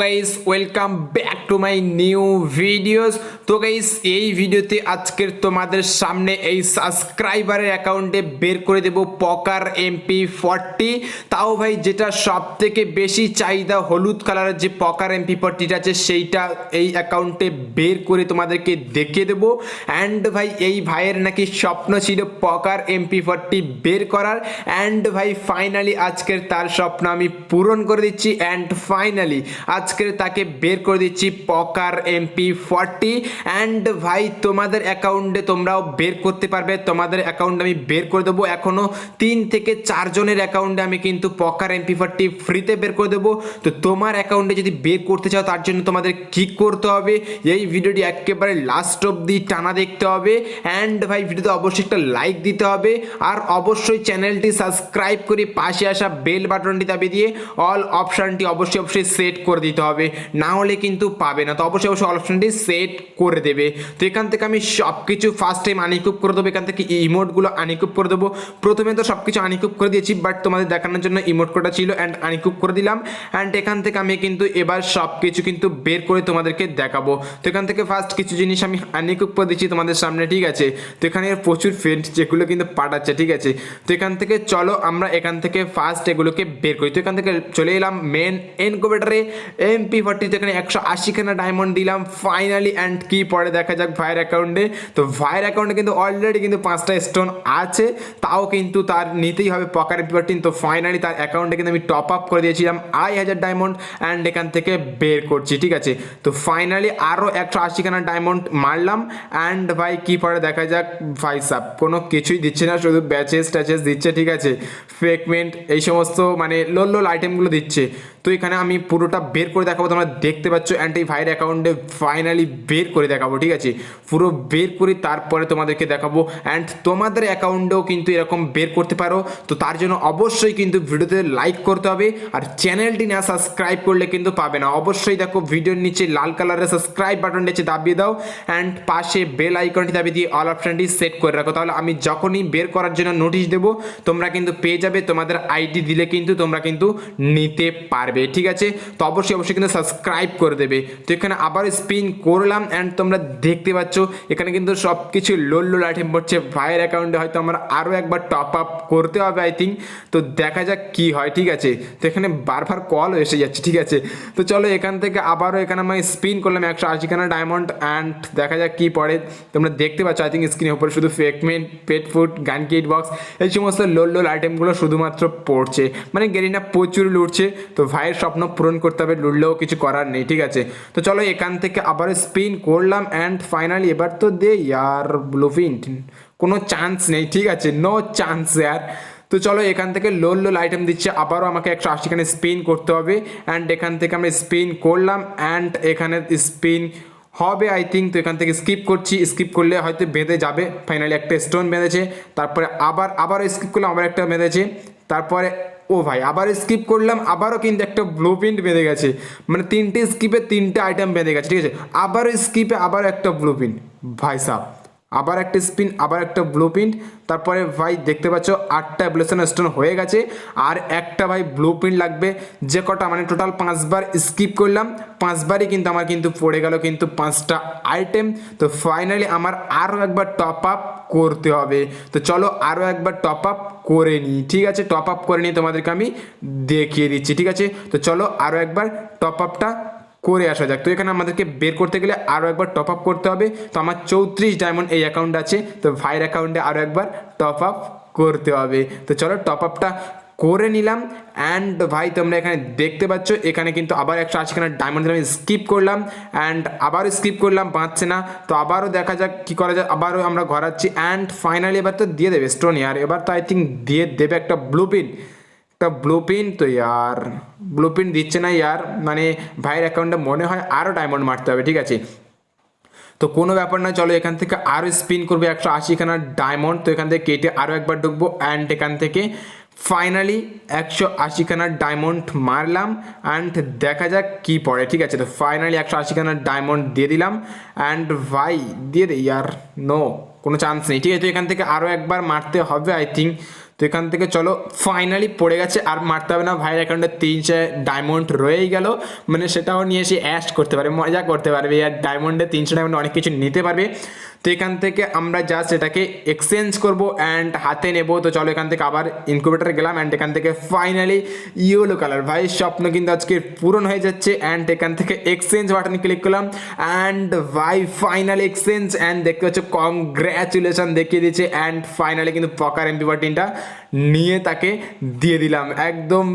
Guys welcome back to my new videos তো guys এই ভিডিওতে আজকের তোমাদের সামনে এই সাবস্ক্রাইবারের অ্যাকাউন্টে বের করে দেব পকার এমপি ফর্টি তাও ভাই, যেটা সব থেকে বেশি চাহিদা হলুদ কালারের যে পকার এমপি ফর্টিটা আছে, সেইটা এই অ্যাকাউন্টে বের করে তোমাদেরকে দেখিয়ে দেবো। অ্যান্ড ভাই, এই ভাইয়ের নাকি স্বপ্ন ছিল পকার এমপি ফর্টি বের করার। অ্যান্ড ভাই ফাইনালি আজকের তার স্বপ্ন আমি পূরণ করে দিচ্ছি। অ্যান্ড ফাইনালি আজকের তাকে বের করে দিচ্ছি পকার এমপি ফর্টি অ্যান্ড ভাই, তোমাদের অ্যাকাউন্টে তোমরাও বের করতে পারবে। তোমাদের অ্যাকাউন্ট আমি বের করে দেবো। এখনও তিন থেকে চারজনের অ্যাকাউন্টে আমি কিন্তু পকার এমপি ফর্টি ফ্রিতে বের করে দেবো। তো তোমার অ্যাকাউন্টে যদি বের করতে চাও, তার জন্য তোমাদের কী করতে হবে? এই ভিডিওটি একেবারে লাস্ট অবধি টানা দেখতে হবে। অ্যান্ড ভাই, ভিডিওতে অবশ্যই একটা লাইক দিতে হবে। আর অবশ্যই চ্যানেলটি সাবস্ক্রাইব করে পাশে আসা বেল বাটনটি দাবিয়ে দিয়ে অল অপশানটি অবশ্যই অবশ্যই সেট করে দিতে হবে, না হলে কিন্তু পাবে না। তো অবশ্যই অবশ্যই অপশানটি সেট করে দেবে। তো এখান থেকে আমি সব কিছু ফার্স্ট টাইম আনিকুপ করে দেবো। এখান থেকে ইমোটগুলো আনিকুপ করে দেবো। প্রথমে তো সব কিছু আনিকুপ করে দিয়েছি বাট তোমাদের দেখানোর জন্য ইমোট কোডটা ছিল অ্যান্ড আনিকুপ করে দিলাম। অ্যান্ড এখান থেকে আমি কিন্তু এবার সব কিছু কিন্তু বের করে তোমাদেরকে দেখাবো। তো এখান থেকে ফার্স্ট কিছু জিনিস আমি আনিকুপ করে দিচ্ছি তোমাদের সামনে, ঠিক আছে? তো এখানে প্রচুর ফ্রেন্ড যেগুলো কিন্তু পাঠাচ্ছে, ঠিক আছে? তো এখান থেকে চলো আমরা এখান থেকে ফার্স্ট এগুলোকে বের করি। তো এখান থেকে চলে এলাম মেন এনকোভেটারে এমপি ফর্টিতে এখানে একশো আশিখানা ডায়মন্ড দিলাম। ফাইনালি অ্যান্ড কি পরে দেখা যাক ভাইয়ের অ্যাকাউন্টে তো ভাইয়ের অ্যাকাউন্টে কিন্তু অলরেডি কিন্তু পাঁচটা স্টোন আছে। তাও কিন্তু তার নিতেই হবে পকার এমপি ফর্টিন তো ফাইনালি তার অ্যাকাউন্টে কিন্তু আমি টপ আপ করে দিয়েছিলাম আড়াই হাজার ডায়মন্ড অ্যান্ড এখান থেকে বের করছি, ঠিক আছে? তো ফাইনালি আরও একশো আশিখানা ডায়মন্ড মারলাম। অ্যান্ড ভাই, কি পরে দেখা যাক? ভাই সাপ কোনো কিছুই দিচ্ছে না, শুধু ব্যাচেস ট্যাচেস দিচ্ছে, ঠিক আছে? ফেকমেন্ট এই সমস্ত মানে লোল লোল আইটেমগুলো দিচ্ছে। তো এখানে আমি পুরোটা বের করে দেখাবো, তোমরা দেখতে পাচ্ছ অ্যান্ড এই ভাইয়ের অ্যাকাউন্টে ফাইনালি বের করে দেখাবো, ঠিক আছে? পুরো বের করে তারপরে তোমাদেরকে দেখাবো। অ্যান্ড তোমাদের অ্যাকাউন্টেও কিন্তু এরকম বের করতে পারো। তো তার জন্য অবশ্যই কিন্তু ভিডিওতে লাইক করতে হবে। আর চ্যানেলটি না সাবস্ক্রাইব করলে কিন্তু পাবে না। অবশ্যই দেখো, ভিডিওর নিচে লাল কালারের সাবস্ক্রাইব বাটন নিচে দাবিয়ে দাও। অ্যান্ড পাশে বেল আইকনটি দাবিয়ে দিয়ে অল অপশানটি সেট করে রাখো। তাহলে আমি যখনই বের করার জন্য নোটিশ দেবো, তোমরা কিন্তু পেয়ে যাবে। তোমাদের আইডি দিলে কিন্তু তোমরা কিন্তু নিতে পারবে, ঠিক আছে? তো অবশ্যই অবশ্যই কিন্তু সাবস্ক্রাইব করে দেবে। তো এখানে আবার স্পিন করলাম অ্যান্ড তোমরা দেখতে পাচ্ছ, এখানে কিন্তু সব কিছু লোল লোল আইটেম পড়ছে। ভাইয়ের অ্যাকাউন্টে হয়তো আমার আরও একবার টপ আপ করতে হবে আই থিঙ্ক তো দেখা যাক কি হয়, ঠিক আছে? তো এখানে বারবার কল এসে যাচ্ছে, ঠিক আছে? তো চলো এখান থেকে আবারও এখানে আমি স্পিন করলাম একশো আশিখানা ডায়মন্ড অ্যান্ড দেখা যাক কি পড়ে। তোমরা দেখতে পাচ্ছ আই থিঙ্ক স্ক্রিনের উপরে শুধু ফেকমেন্ট pet food gun kit box এই সমস্ত লোল লোল আইটেমগুলো শুধুমাত্র পড়ছে। মানে গেরিনা প্রচুর লুটছে, তো ভাইয়ের স্বপ্ন পূরণ করতে হবে লুটলেও কিছু করার নেই, ঠিক আছে? তো চলো এখান থেকে আবার স্পিন করলাম অ্যান্ড ফাইনালি এবার তো দে ইয়ার ব্লুফিন্ট কোনো চান্স নেই, ঠিক আছে? নো চান্স ইয়ার তো চলো এখান থেকে লোল লোল আইটেম দিচ্ছে, আবারও আমাকে একশো আশিখানে স্পিন করতে হবে। অ্যান্ড এখান থেকে আমি স্পিন করলাম অ্যান্ড এখানে স্পিন হবে আই থিঙ্ক তো এখান থেকে স্কিপ করছি স্কিপ করলে হয়তো বেঁধে যাবে। ফাইনালি একটা স্টোন বেঁধেছে, তারপরে আবার আবার স্কিপ করলাম, আবার একটা বেঁধেছে। তারপরে ও ভাই আবার স্কিপ করলাম, আবারও কিন্তু একটা ব্লু প্রিন্ট বেঁধে গেছে। মানে তিনটে স্কিপে তিনটে আইটেম বেঁধে গেছে, ঠিক আছে? আবারও স্কিপে আবার একটা ব্লু প্রিন্ট ভাই সাহ আবার একটা স্পিন, আবার একটা ব্লু প্রিন্ট। তারপরে ভাই দেখতে পাচ্ছ, আটটা অ্যাবলেশন স্টোন হয়ে গেছে। আর একটা ভাই ব্লু প্রিন্ট লাগবে। যে কটা মানে টোটাল পাঁচবার স্কিপ করলাম। পাঁচবারই কিন্তু আমার কিন্তু পড়ে গেল কিন্তু পাঁচটা আইটেম তো ফাইনালি আমার আরও একবার টপ আপ করতে হবে। তো চলো আরও একবার টপ আপ করে নিই। ঠিক আছে? টপ আপ করে নিয়ে তোমাদেরকে আমি দেখিয়ে দিচ্ছি। ঠিক আছে? তো চলো আরও একবার টপ আপটা করে আসা যাক। তো এখানে আমাদেরকে বের করতে গেলে আরও একবার টপ আপ করতে হবে। তো আমার চৌত্রিশ ডায়মন্ড এই অ্যাকাউন্ট আছে। তো ভাইয়ের অ্যাকাউন্টে আরও একবার টপ আপ করতে হবে। তো চলো টপ আপটা করে নিলাম। অ্যান্ড ভাই, তোমরা এখানে দেখতে পাচ্ছ, এখানে কিন্তু আবার একশো আশিখানা ডায়মন্ড আমি স্কিপ করলাম। অ্যান্ড আবারও স্কিপ করলাম, বাঁচছে না। তো আবারও দেখা যাক কী করা যায়। আবারও আমরা ঘোরাচ্ছি। অ্যান্ড ফাইনালি এবার তো দিয়ে দেবে স্টোন এবার তো আই থিঙ্ক দিয়ে দেবে একটা ব্লু পিন একটা ব্লু পিন তো ইয়ার। ব্লু পিন দিচ্ছে না ইয়ার মানে ভাইয়ের অ্যাকাউন্টে মনে হয় আরও ডায়মন্ড মারতে হবে, ঠিক আছে? তো কোনো ব্যাপার না চলো এখান থেকে আরও স্পিন করবে, একশো আশিখানা ডায়মন্ড তো এখান থেকে কেটে আরও একবার ঢুকবো অ্যান্ড এখান থেকে ফাইনালি একশো আশিখানা ডায়মন্ড মারলাম অ্যান্ড দেখা যাক কি পড়ে, ঠিক আছে? তো ফাইনালি একশো আশিখানা ডায়মন্ড দিয়ে দিলাম অ্যান্ড ভাই, দিয়ে দে ইয়ার নো কোনো চান্স নেই, ঠিক আছে? তো এখান থেকে আরও একবার মারতে হবে আই থিঙ্ক তো এখান থেকে চলো ফাইনালি পড়ে গেছে, আর মারতে হবে না, ভাইয়ের অ্যাকাউন্টে তিনশে ডায়মন্ড রয়েই গেল। মানে সেটাও নিয়ে এসে অ্যাশ করতে পারবে, মজা করতে পারবে, আর ডায়মন্ডে তিনশো ডায়মন্ড অনেক কিছু নিতে পারবে। তো এখান থেকে আমরা জাস্ট এটাকে এক্সচেঞ্জ করব অ্যান্ড হাতে নেব। তো চলো এখান থেকে আবার ইনকিউবেটারে গেলাম অ্যান্ড এখান থেকে ফাইনালি ইয়েলো কালার ভাই, স্বপ্ন কিন্তু আজকে পূরণ হয়ে যাচ্ছে অ্যান্ড এখান থেকে এক্সচেঞ্জ বাটনে ক্লিক করলাম অ্যান্ড ভাই ফাইনাল এক্সচেঞ্জ অ্যান্ড দেখতে পাচ্ছ কংগ্র্যাচুলেশন দেখিয়ে দিচ্ছে অ্যান্ড ফাইনালি কিন্তু পকার এমপি বাটিনটা নিয়ে তাকে দিয়ে দিলাম। একদম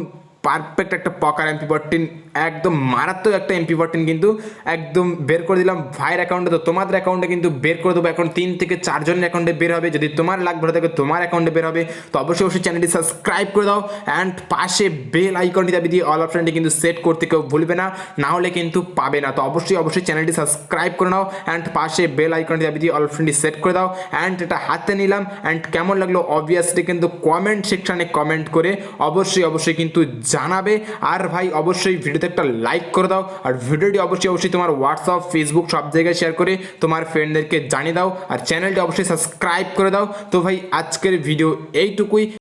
পারফেক্ট একটা পকার এমপি ফোরটিন একদম মারাত্মক একটা এমপি ফোরটিন কিন্তু একদম বের করে দিলাম ভাইয়ের অ্যাকাউন্টে তো তোমাদের অ্যাকাউন্টে কিন্তু বের করে দেবো। এখন তিন থেকে চারজনের অ্যাকাউন্টে বের হবে। যদি তোমার লাখ ভরে থাকে, তোমার অ্যাকাউন্টে বের হবে। তো অবশ্যই অবশ্যই চ্যানেলটি সাবস্ক্রাইব করে দাও অ্যান্ড পাশে বেল আইকনটি দাবি দিয়ে অল অপশনটি কিন্তু সেট করতে কেউ ভুলবে না না হলে কিন্তু পাবে না। তো অবশ্যই অবশ্যই চ্যানেলটি সাবস্ক্রাইব করে নাও অ্যান্ড পাশে বেল আইকনটি দাবি দিয়ে অল অপশনটি সেট করে দাও অ্যান্ড এটা হাতে নিলাম অ্যান্ড কেমন লাগল অবভিয়াসলি কিন্তু কমেন্ট সেকশানে কমেন্ট করে অবশ্যই অবশ্যই কিন্তু জানাবে। আর ভাই, অবশ্যই ভিডিওতে একটা লাইক করে দাও আর ভিডিওটি অবশ্যই অবশ্যই তোমার হোয়াটসঅ্যাপ ফেসবুক সব জায়গায় শেয়ার করে তোমার ফ্রেন্ডদেরকে জানিয়ে দাও আর চ্যানেলটি অবশ্যই সাবস্ক্রাইব করে দাও। তো ভাই, আজকের ভিডিও এইটুকুই।